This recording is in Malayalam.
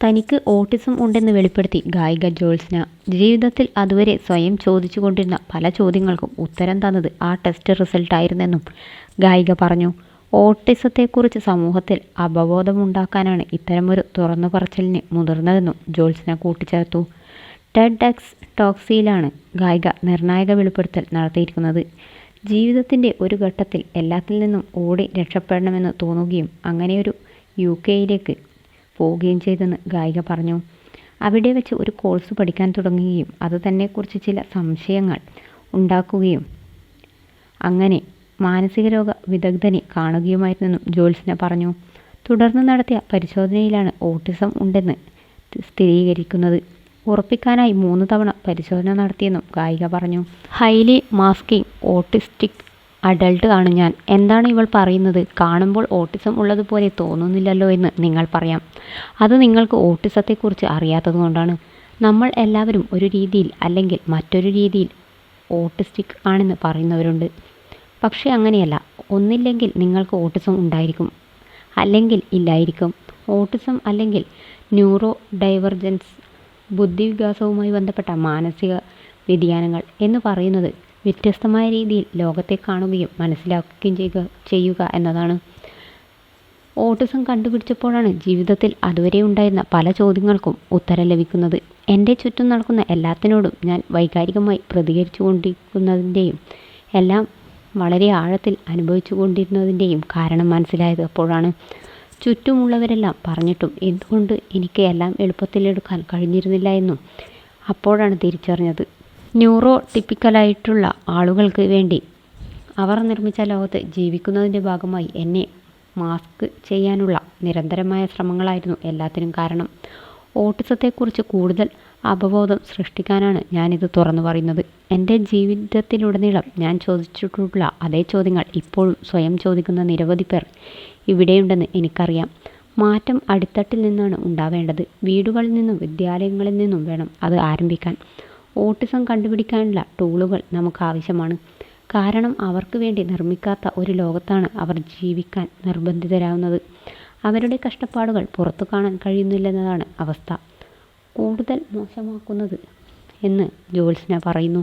തനിക്ക് ഓട്ടിസം ഉണ്ടെന്ന് വെളിപ്പെടുത്തി ഗായിക ജ്യോത്സ്ന ജീവിതത്തിൽ അതുവരെ സ്വയം ചോദിച്ചുകൊണ്ടിരുന്ന പല ചോദ്യങ്ങൾക്കും ഉത്തരം തന്നത് ആ ടെസ്റ്റ് റിസൾട്ടായിരുന്നെന്നും ഗായിക പറഞ്ഞു. ഓട്ടിസത്തെക്കുറിച്ച് സമൂഹത്തിൽ അവബോധമുണ്ടാക്കാനാണ് ഇത്തരമൊരു തുറന്നു പറച്ചിലിന് മുതിർന്നതെന്നും ജ്യോത്സ്ന കൂട്ടിച്ചേർത്തു. ടെഡ് എക്സ് ടോക്സിയിലാണ് ഗായിക നിർണായക വെളിപ്പെടുത്തൽ നടത്തിയിരിക്കുന്നത്. ജീവിതത്തിന്റെ ഒരു ഘട്ടത്തിൽ എല്ലാത്തിൽ നിന്നും ഓടി രക്ഷപ്പെടണമെന്ന് തോന്നുകയും അങ്ങനെയൊരു യു കെയിലേക്ക് പോവുകയും ചെയ്തെന്ന് ഗായിക പറഞ്ഞു. അവിടെ വെച്ച് ഒരു കോഴ്സ് പഠിക്കാൻ തുടങ്ങുകയും അത് തന്നെക്കുറിച്ച് ചില സംശയങ്ങൾ ഉണ്ടാക്കുകയും അങ്ങനെ മാനസിക രോഗ വിദഗ്ധനെ കാണുകയുമായിരുന്നെന്നും ജോത്സ്ന പറഞ്ഞു. തുടർന്ന് നടത്തിയ പരിശോധനയിലാണ് ഓട്ടിസം ഉണ്ടെന്ന് സ്ഥിരീകരിക്കുന്നത്. ഉറപ്പിക്കാനായി മൂന്ന് തവണ പരിശോധന നടത്തിയെന്നും ഗായിക പറഞ്ഞു. ഹൈലി മാസ്കിംഗ് ഓട്ടിസ്റ്റിക് അഡൾട്ട് ആണ് ഞാൻ. എന്താണ് ഇവൾ പറയുന്നത്? കാണുമ്പോൾ ഓട്ടിസം ഉള്ളതുപോലെ തോന്നുന്നില്ലല്ലോ എന്ന് നിങ്ങൾ പറയാം. അത് നിങ്ങൾക്ക് ഓട്ടിസത്തെക്കുറിച്ച് അറിയാത്തതുകൊണ്ടാണ് നമ്മൾ എല്ലാവരും ഒരു രീതിയിൽ അല്ലെങ്കിൽ മറ്റൊരു രീതിയിൽ ഓട്ടിസ്റ്റിക് ആണെന്ന് പറയുന്നവരുണ്ട്. പക്ഷേ അങ്ങനെയല്ല. ഒന്നില്ലെങ്കിൽ നിങ്ങൾക്ക് ഓട്ടിസം ഉണ്ടായിരിക്കും. അല്ലെങ്കിൽ ഇല്ലായിരിക്കും. ഓട്ടിസം അല്ലെങ്കിൽ ന്യൂറോ ഡൈവർജൻസ് ബുദ്ധിവികാസവുമായി ബന്ധപ്പെട്ട മാനസിക വ്യതിയാനങ്ങൾ എന്ന് പറയുന്നത് വ്യത്യസ്തമായ രീതിയിൽ ലോകത്തെ കാണുകയും മനസ്സിലാക്കുകയും ചെയ്യുക ചെയ്യുക എന്നതാണ്. ഓട്ടിസം കണ്ടുപിടിച്ചപ്പോഴാണ് ജീവിതത്തിൽ അതുവരെ ഉണ്ടായിരുന്ന പല ചോദ്യങ്ങൾക്കും ഉത്തരം ലഭിക്കുന്നത്. എന്റെ ചുറ്റും നടക്കുന്ന എല്ലാത്തിനോടും ഞാൻ വൈകാരികമായി പ്രതികരിച്ചു കൊണ്ടിരിക്കുന്നതിന്റെയും എല്ലാം വളരെ ആഴത്തിൽ അനുഭവിച്ചു കൊണ്ടിരുന്നതിന്റെയും കാരണം മനസ്സിലായത് അപ്പോഴാണ്. ചുറ്റുമുള്ളവരെല്ലാം പറഞ്ഞിട്ടും എന്തുകൊണ്ട് എനിക്ക് എല്ലാം എളുപ്പത്തിലെടുക്കാൻ കഴിഞ്ഞിരുന്നില്ല എന്നും അപ്പോഴാണ് തിരിച്ചറിഞ്ഞത്. ന്യൂറോ ടിപ്പിക്കലായിട്ടുള്ള ആളുകൾക്ക് വേണ്ടി. അവർ നിർമ്മിച്ച ലോകത്ത് ജീവിക്കുന്നതിന്റെ ഭാഗമായി എന്നെ മാസ്ക് ചെയ്യാനുള്ള നിരന്തരമായ ശ്രമങ്ങളായിരുന്നു എല്ലാത്തിനും കാരണം. ഓട്ടിസത്തെക്കുറിച്ച് കൂടുതൽ അവബോധം സൃഷ്ടിക്കാനാണ് ഞാനിത് തുറന്നു പറയുന്നത്. എന്റെ ജീവിതത്തിലുടനീളം ഞാൻ ചോദിച്ചിട്ടുള്ള അതേ ചോദ്യങ്ങൾ ഇപ്പോഴും സ്വയം ചോദിക്കുന്ന നിരവധി പേർ ഇവിടെയുണ്ടെന്ന് എനിക്കറിയാം. മാറ്റം അടിത്തട്ടിൽ നിന്നാണ് ഉണ്ടാവേണ്ടത്. വീടുകളിൽ നിന്നും വിദ്യാലയങ്ങളിൽ നിന്നും വേണം അത് ആരംഭിക്കാൻ. ഓട്ടിസം കണ്ടുപിടിക്കാനുള്ള ടൂളുകൾ നമുക്ക് ആവശ്യമാണ് കാരണം അവർക്ക് വേണ്ടി നിർമ്മിക്കാത്ത ഒരു ലോകത്താണ് അവർ ജീവിക്കാൻ നിർബന്ധിതരാകുന്നത് അവരുടെ കഷ്ടപ്പാടുകൾ പുറത്തു കാണാൻ കഴിയുന്നില്ലെന്നതാണ് അവസ്ഥ. കൂടുതൽ മോശമാക്കുന്നത് എന്ന് ജ്യോത്സ്ന പറയുന്നു.